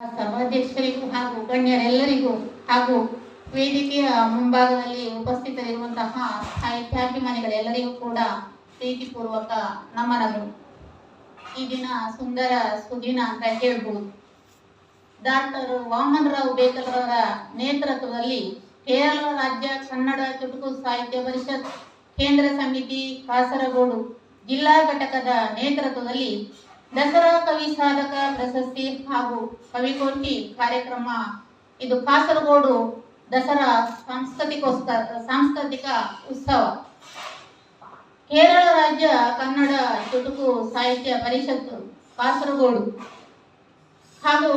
ಸಭಾಧ್ಯಕ್ಷರಿಗೂ ಹಾಗೂ ಗಣ್ಯರೆಲ್ಲರಿಗೂ ಹಾಗೂ ವೇದಿಕೆಯ ಮುಂಭಾಗದಲ್ಲಿ ಉಪಸ್ಥಿತರಿರುವಂತಹ ಸಾಹಿತ್ಯಾಭಿಮಾನಿಗಳೆಲ್ಲರಿಗೂ ಕೂಡ ಪ್ರೀತಿಪೂರ್ವಕ ನಮನಗಳು. ಈ ದಿನ ಸುಂದರ ಸುದಿನ ಅಂತ ಹೇಳ್ಬೋದು. ಡಾಕ್ಟರ್ ವಾಮನರಾವ್ ಬೇಕಲ್ರವರ ನೇತೃತ್ವದಲ್ಲಿ ಕೇರಳ ರಾಜ್ಯ ಕನ್ನಡ ಚುಟುಕು ಸಾಹಿತ್ಯ ಪರಿಷತ್ ಕೇಂದ್ರ ಸಮಿತಿ ಕಾಸರಗೋಡು ಜಿಲ್ಲಾ ಘಟಕದ ನೇತೃತ್ವದಲ್ಲಿ ದಸರಾ ಕವಿ ಸಾಧಕ ಪ್ರಶಸ್ತಿ ಹಾಗೂ ಕವಿಗೋಷ್ಠಿ ಕಾರ್ಯಕ್ರಮ. ಇದು ಕಾಸರಗೋಡು ದಸರಾ ಸಾಂಸ್ಕೃತಿಕೋತ್ಸವ, ಸಾಂಸ್ಕೃತಿಕ ಉತ್ಸವ. ಕೇರಳ ರಾಜ್ಯ ಕನ್ನಡ ಚುಟುಕು ಸಾಹಿತ್ಯ ಪರಿಷತ್ತು, ಕಾಸರಗೋಡು. ಹಾಗೂ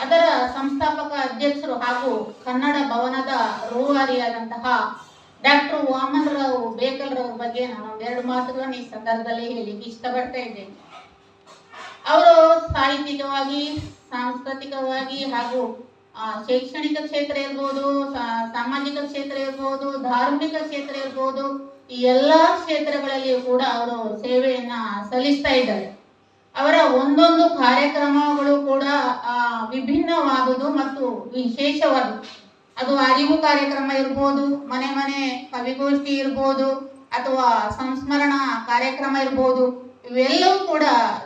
ಅದರ ಸಂಸ್ಥಾಪಕ ಅಧ್ಯಕ್ಷರು ಹಾಗೂ ಕನ್ನಡ ಭವನದ ರೂವಾರಿಯಾದಂತಹ ಡಾಕ್ಟರ್ ವಾಮನ್ ರಾವ್ ಬೇಕಲ್ ಬೇಕಲ್ರವ್ರ ಬಗ್ಗೆ ನಾನು ಎರಡು ಮಾತುಗಳನ್ನು ಈ ಸಂದರ್ಭದಲ್ಲಿ ಹೇಳಿ ಇಷ್ಟಪಡ್ತಾ ಇದ್ದೇನೆ. ಅವರು ಸಾಹಿತ್ಯಿಕವಾಗಿ, ಸಾಂಸ್ಕೃತಿಕವಾಗಿ ಹಾಗೂ ಶೈಕ್ಷಣಿಕ ಕ್ಷೇತ್ರ ಇರ್ಬೋದು ಸಾಮಾಜಿಕ ಕ್ಷೇತ್ರ ಇರ್ಬೋದು, ಧಾರ್ಮಿಕ ಕ್ಷೇತ್ರ ಇರ್ಬೋದು, ಈ ಎಲ್ಲ ಕ್ಷೇತ್ರಗಳಲ್ಲಿಯೂ ಕೂಡ ಅವರು ಸೇವೆಯನ್ನ ಸಲ್ಲಿಸ್ತಾ ಇದ್ದಾರೆ. ಅವರ ಒಂದೊಂದು ಕಾರ್ಯಕ್ರಮಗಳು ಕೂಡ ವಿಭಿನ್ನವಾದುದು ಮತ್ತು ವಿಶೇಷವಾದುದು. ಅದು ಅರಿವು ಕಾರ್ಯಕ್ರಮ ಇರ್ಬೋದು, ಮನೆ ಮನೆ ಕವಿಗೋಷ್ಠಿ ಇರ್ಬೋದು, ಅಥವಾ ಸಂಸ್ಮರಣ ಕಾರ್ಯಕ್ರಮ ಇರ್ಬೋದು ಇವೆಲ್ಲವೂ ಕೂಡ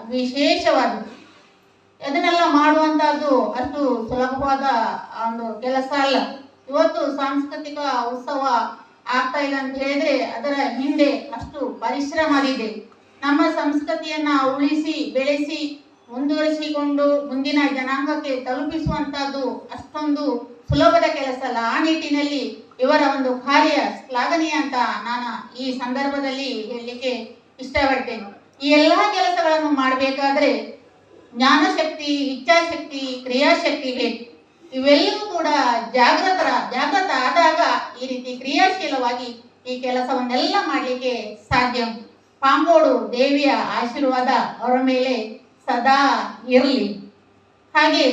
ವಿಶೇಷವಾದದ್ದು ಅದನ್ನೆಲ್ಲ ಮಾಡುವಂತಹದ್ದು ಅಷ್ಟು ಸುಲಭವಾದ ಒಂದು ಕೆಲಸ ಅಲ್ಲ. ಇವತ್ತು ಸಾಂಸ್ಕೃತಿಕ ಉತ್ಸವ ಆಗ್ತಾ ಇಲ್ಲ ಅಂತ ಹೇಳಿದ್ರೆ ಅದರ ಹಿಂದೆ ಅಷ್ಟು ಪರಿಶ್ರಮವಿದೆ. ನಮ್ಮ ಸಂಸ್ಕೃತಿಯನ್ನ ಉಳಿಸಿ, ಬೆಳೆಸಿ, ಮುಂದುವರಿಸಿಕೊಂಡು ಮುಂದಿನ ಜನಾಂಗಕ್ಕೆ ತಲುಪಿಸುವಂತಹದ್ದು ಅಷ್ಟೊಂದು ಸುಲಭದ ಕೆಲಸ ಅಲ್ಲ. ಆ ನಿಟ್ಟಿನಲ್ಲಿ ಇವರ ಒಂದು ಕಾರ್ಯ ಶ್ಲಾಘನೀಯ ಅಂತ ನಾನು ಈ ಸಂದರ್ಭದಲ್ಲಿ ಹೇಳಲಿಕ್ಕೆ ಇಷ್ಟಪಡ್ತೇನೆ. ಈ ಎಲ್ಲ ಕೆಲಸಗಳನ್ನು ಮಾಡಬೇಕಾದ್ರೆ ಜ್ಞಾನಶಕ್ತಿ, ಇಚ್ಛಾಶಕ್ತಿ, ಕ್ರಿಯಾಶಕ್ತಿ ಬೇಕು ಇವೆಲ್ಲವೂ ಕೂಡ ಜಾಗೃತರ ಜಾಗೃತ ಆದಾಗ ಈ ರೀತಿ ಕ್ರಿಯಾಶೀಲವಾಗಿ ಈ ಕೆಲಸವನ್ನೆಲ್ಲ ಮಾಡಲಿಕ್ಕೆ ಸಾಧ್ಯ. ಪಾಂಬೋಡು ದೇವಿಯ ಆಶೀರ್ವಾದ ಅವರ ಮೇಲೆ ಸದಾ ಇರಲಿ. ಹಾಗೆ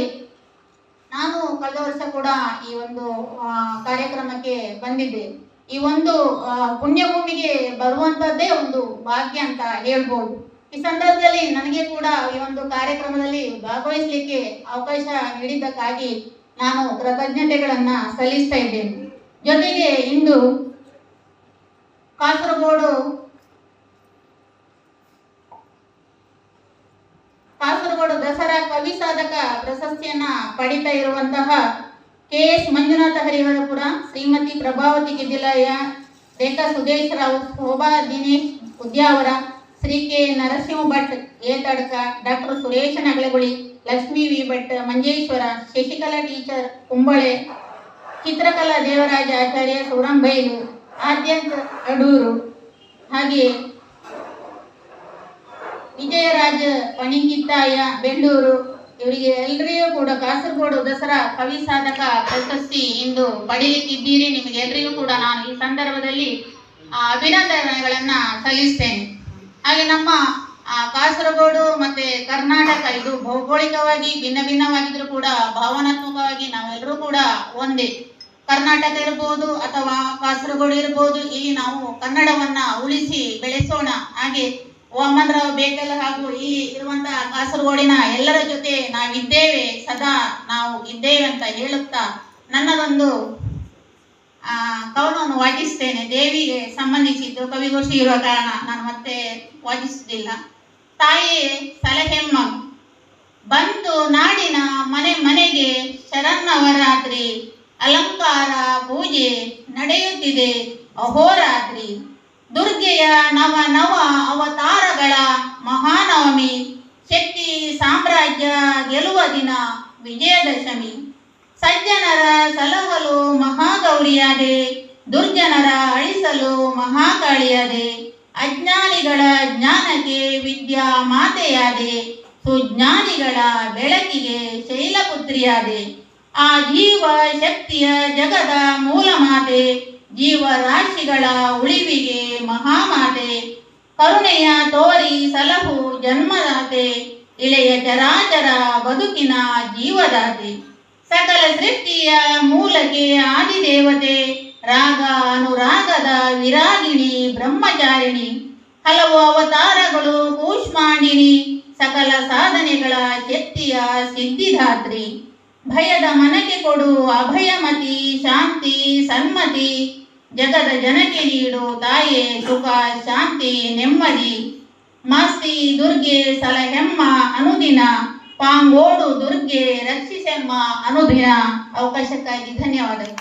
ನಾನು ಕಳೆದ ವರ್ಷ ಕೂಡ ಈ ಒಂದು ಕಾರ್ಯಕ್ರಮಕ್ಕೆ ಬಂದಿದ್ದೆ. ಈ ಒಂದು ಪುಣ್ಯಭೂಮಿಗೆ ಬರುವಂತದ್ದೇ ಒಂದು ಭಾಗ್ಯ ಅಂತ ಹೇಳ್ಬೋದು. ಈ ಸಂದರ್ಭದಲ್ಲಿ ನನಗೆ ಕೂಡ ಈ ಒಂದು ಕಾರ್ಯಕ್ರಮದಲ್ಲಿ ಭಾಗವಹಿಸಲಿಕ್ಕೆ ಅವಕಾಶ ನೀಡಿದ್ದಕ್ಕಾಗಿ ನಾನು ಕೃತಜ್ಞತೆಗಳನ್ನ ಸಲ್ಲಿಸ್ತಾ ಇದ್ದೇನೆ. ಜೊತೆಗೆ ಇಂದು ಕಾಸರಗೋಡು ಕಾಸರಗೋಡು ದಸರಾ ಕವಿ ಸಾಧಕ ಪ್ರಶಸ್ತಿಯನ್ನ ಪಡಿತಾ ಇರುವಂತಹ K S Manjunatha Hariharapura Shrimati Prabhavati Giddilayya Rekha Sudesh Rao, Shobha Dinesh Udyavara, Shri K Narasimha Bhat Etadka doctor Suresha Nagalaguli, Lakshmi V Bhat, Manjeshwar, Shashikala teacher, Kumble, Chitrakala Devaraja Acharya ಸೌರಂಬೈಲು ಆದ್ಯಂತ Adoor. ಹಾಗೆಯೇ ವಿಜಯರಾಜ ಪಣಿಕಿತ್ತಾಯ ಬೆಳ್ಳೂರು. ಇವರಿಗೆ ಎಲ್ರಿಗೂ ಕೂಡ ಕಾಸರಗೋಡು ದಸರಾ ಕವಿ ಸಾಧಕ ಪ್ರಶಸ್ತಿ ಇಂದು ನಿಮಗೆ ಎಲ್ರಿಗೂ ಕೂಡ ನಾನು ಈ ಸಂದರ್ಭದಲ್ಲಿ ಅಭಿನಂದನೆಗಳನ್ನ ಸಲ್ಲಿಸ್ತೇನೆ. ಹಾಗೆ ನಮ್ಮ ಕಾಸರಗೋಡು ಮತ್ತೆ ಕರ್ನಾಟಕ ಇದು ಭೌಗೋಳಿಕವಾಗಿ ಭಿನ್ನ ಭಿನ್ನವಾಗಿದ್ರು ಕೂಡ ಭಾವನಾತ್ಮಕವಾಗಿ ನಾವೆಲ್ಲರೂ ಕೂಡ ಒಂದೇ. ಕರ್ನಾಟಕ ಇರ್ಬೋದು ಅಥವಾ ಕಾಸರಗೋಡು ಇರ್ಬೋದು, ಇಲ್ಲಿ ನಾವು ಕನ್ನಡವನ್ನ ಉಳಿಸಿ ಬೆಳೆಸೋಣ. ಹಾಗೆ ವಾಮನರಾವ್ ಬೇಕಲ್ ಹಾಗೂ ಇಲ್ಲಿ ಇರುವಂತಹ ಕಾಸರಗೋಡಿನ ಎಲ್ಲರ ಜೊತೆ ನಾವಿದ್ದೇವೆ ಸದಾ ನಾವು ಇದ್ದೇವೆ ಅಂತ ಹೇಳುತ್ತಾ ನನ್ನದೊಂದು ಆ, ಕವನವನ್ನು ವಾಚಿಸ್ತೇನೆ ದೇವಿಗೆ ಸಂಬಂಧಿಸಿದ್ದು ಕವಿಗೋಷ್ಠಿ ಇರುವ ಕಾರಣ ನಾನು ಮತ್ತೆ ವಾಚಿಸುವುದಿಲ್ಲ. ತಾಯಿಯೇ ಸಲಹೆಮ್ಮ ಬಂತು ನಾಡಿನ ಮನೆ ಮನೆಗೆ ಶರನ್ನವರಾತ್ರಿ ಅಲಂಕಾರ ಪೂಜೆ ನಡೆಯುತ್ತಿದೆ ಅಹೋರಾತ್ರಿ. ದುರ್ಗೆಯ ನವ ನವ ದಿನ ವಿಜಯದಶಮಿ. ಸಜ್ಜನರ ಸಲಹಲು ಮಹಾಗೌರಿಯಾದೆ, ದುರ್ಜನರ ಅಳಿಸಲು ಮಹಾಕಾಳಿಯಾದೆ, ಅಜ್ಞಾನಿಗಳ ಜ್ಞಾನಕ್ಕೆ ವಿದ್ಯಾ ಮಾತೆಯಾದೆ, ಸುಜ್ಞಾನಿಗಳ ಬೆಳಕಿಗೆ ಶೈಲಪುತ್ರಿಯಾದೆ. ಆ ಜೀವ ಶಕ್ತಿಯ ಜಗದ ಮೂಲ ಮಾತೆ ಜೀವರಾಶಿಗಳ ಉಳಿವಿಗೆ ಮಹಾಮಾತೆ. ಕರುಣೆಯ ತೋರಿ ಸಲಹು ಜನ್ಮದಾತೆ. ಇಳೆಯ ಚರಾಚರ ಬದುಕಿನ ಜೀವದಾತಿ. ಸಕಲ ಸೃಷ್ಟಿಯ ಮೂಲಕ್ಕೆ ಆದಿದೇವತೆ, ರಾಗ ಅನುರಾಗದ ವಿರಾಗಿಣಿ, ಬ್ರಹ್ಮಚಾರಿಣಿ. ಹಲವು ಅವತಾರಗಳು ಕೂಷ್ಮಾಂಡಿನಿ, ಸಕಲ ಸಾಧನೆಗಳ ಶಕ್ತಿಯ ಸಿದ್ಧಿದಾತ್ರಿ. ಭಯದ ಮನಕ್ಕೆ ಕೊಡು ಅಭಯಮತಿ, ಶಾಂತಿ, ಸನ್ಮತಿ. ಜಗದ ಜನಕ್ಕೆ ನೀಡು ತಾಯೇ ಸುಖ, ಶಾಂತಿ, ನೆಮ್ಮದಿ. ಮಾಸ್ತಿ ದುರ್ಗೆ ಸಲಹೆಮ್ಮ ಅನುದಿನ ಪಾಂಗೋಡು ದುರ್ಗೆ ರಕ್ಷಿಸೆಮ್ಮ ಅನುದಿನ. ಅವಕಾಶಕ್ಕಾಗಿ ಧನ್ಯವಾದಗಳು.